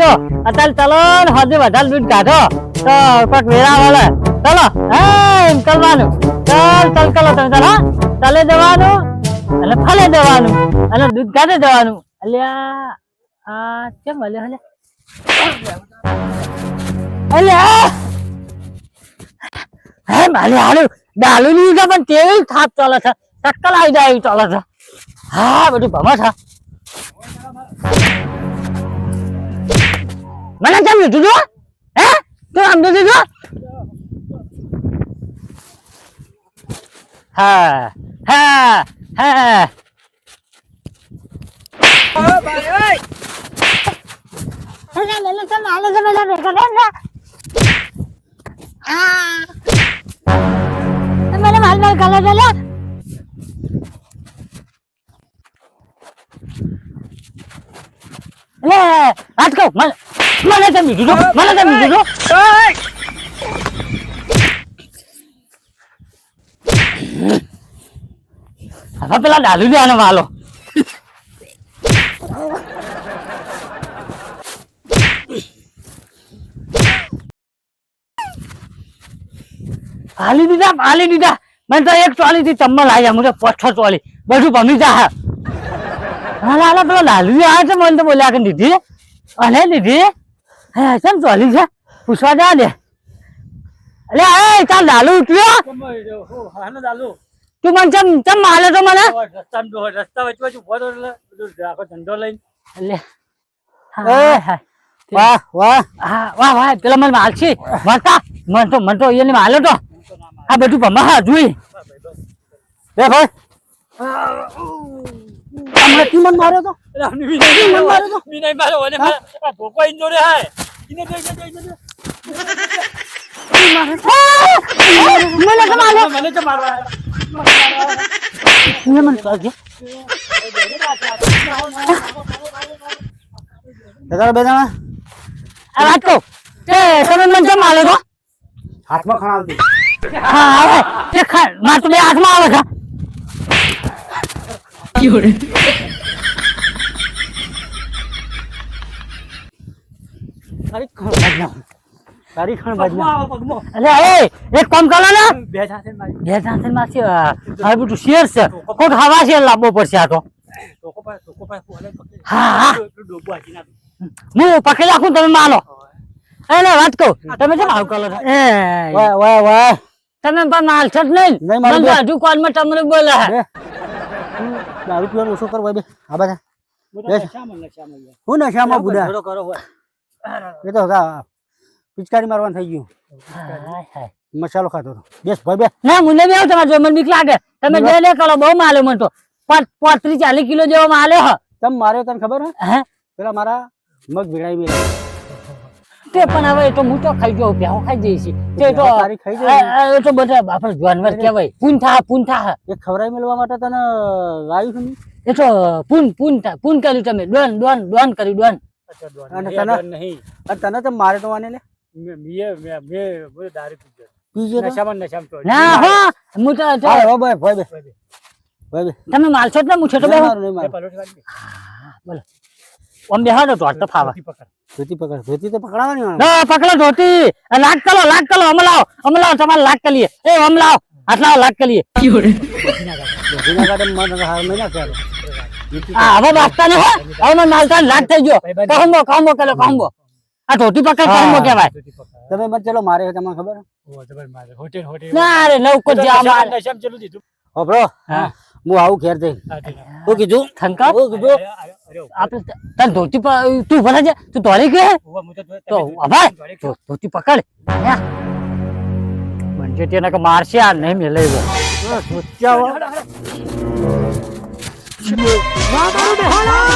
જો અત્યારે ચલો હજુ વધારે દૂધ કાઢો. તો કોઈક વેરા વળે. ચલો, હા, એમ કરવાનું. ચલ, ચાલ, ચલો તમે ચલો ચલે જવાનું અને ફલે જવાનું અને દૂધ કાઢે જવાનું. અલ્યા, આ કેમ અલ્યા હલે? અલ્યા, હે માલે હાલું ડાલુ ની ઉગા પણ તેવી થાપ ચાલે છે. ટક્કર આવી જાય ચાલે છે. હા, બધું ભમા છે. મને કેમ લીધું તું હે તું આમ તો દીધું હા હા હા મને માલ માલ કલર લે લે હાથ કહું મને મને કેમ લીધું તું મને કેમ લીધું તું હવે પેલા ડાલુ ને આને વાલો. હાલી દીધા હાલી દીધા. મને તો એક ચોલી થી ચમ્મલ આવી જાય મને પથ્થર ચોલી બધું ભમી જા હાલા હાલા પેલો ડાલુ આવે છે મને તો બોલ્યા કે દીધી અને દીધી. હે કેમ ચોલી છે? પૂછવા જા દે. અલે એ ચાલ ડાલુ ઉઠ્યો? તું મને ચમ ચમ માલે તો મને? રસ્તા વચ્ચે વચ્ચે ઊભો તો એટલે આખો ધંધો લઈને લે હા, હા. વાહ વાહ. હા વાહ વાહ પેલા મને માલ છે. મળતા? મન તો મન તો એને માલો તો. આ બધું ભમા હા જોઈ બે ભાઈ. હમણાં તી મન માર્યો તો? વિનય મારે તો વિનય મારે ઓને મારે આ ભોકો ઇન જોડે હાય ઇને દે દે દે દે. મને તો માલ્યો મને તો મારવા એને મને કરજે દાદા બે જણા. આ વાત કહું. તે તમે મને કેમ માલ્યો તો હાથમાં ખણાવતી હા આવે. તે ખા માર તો બે હાથમાં આવે છે. તારી બાજના તારી ખણ બાજના પગમાં આવો પગમાં અલે એ એક કામ કરો ને. બે સાથે મારી. બે જાતે માં આ બધું શેર છે. કોક હવા શેર લાવવો પડશે આ તો. ટોકો પર ટોકો પર ઓલે પકડી. હા, હા. એટલું ડોબો હાકી નાખ હું પકડી રાખું તમે માનો. એને વાત કહું. તમે કેમ આવું કરો છો? એ. વાહ વાહ વાહ. તમે પણ માલ છો જ નહીં. મને હજુ કોલમાં તમને બોલે. હે દારૂ પીવાનું ઓછો કર બે. આ બધા. હું નશામાં નશામાં યાર. હું નશામાં બુડા કરો હોય. એ તો પિચકારી મારવાનું થઈ ગયું. મસાલો ખાતો હતો બેસ ભાઈ બે ના મને બે તમારે જો મને બીક લાગે. તમે બે લે કરો બહુ માલે મને તો. પાંત્રીસ ચાલીસ કિલો જેવો માલે હ. તમ માર્યો તને ખબર હે? પેલા મારા મગ ભીડાઈ બી તે પણ હવે એ તો હું તો ખાઈ ગયો ભેહો ખાઈ જઈ છે તે તો એ- તો બધા આપણે જાનવર કહેવાય. પૂંથા પૂંથા એ ખવરાઈ મેળવા માટે તને લાવ્યું છું. એ તો પૂન પૂન થા- પૂન કર્યું તમે ડોન ડોન ડોન કર્યું ડોન. અને તને? દોન નહીં. તને તો મારે તો વાને લે. મેં મેં મેં મેં દારૂ પીધો પીજે નશામાં નશામાં ના હો હું તો તો- હા, ભાઈ ભાઈ ભાઈ. તમે માલશો ને હું છોટો બેહો. મારું, નહીં બે મારું. પલોઠી વાળી દે. બોલો. આમ બેહો તો તો ફાવા. ધોતી પકડ. ધોતી તો પકડાવાની ના પકડો ધોતી. લાગ કલો તમારે લાગ કરીએ એ અમલાવ આટલા લાગ કરીએ મને હાર હવે વાગતા ને હો. હવે મને માલતા લાગ થઈ ગયો. કહુંબો કહુંબો કરો કહુંબો આ ધોતી પકડ કહુંબો કહેવાય. તમે મને ચલો મારે છે, તમને ખબર? હે? મારે. Hotel, hotel. ના રે નવકો તો જે માલ. નશામાં ચલું દીધું. હોભળો હા. હું આવું ઘેર જઈ હા, કીધું? થંકા શું કીધું? આપણે તને ધોતી તું ભલે છે તું ધોરી હું તો તો ધોતી પકડ. બનશે તેને કે મારશે આ નહીં મેલે એવો. ધોતિયા વાળા.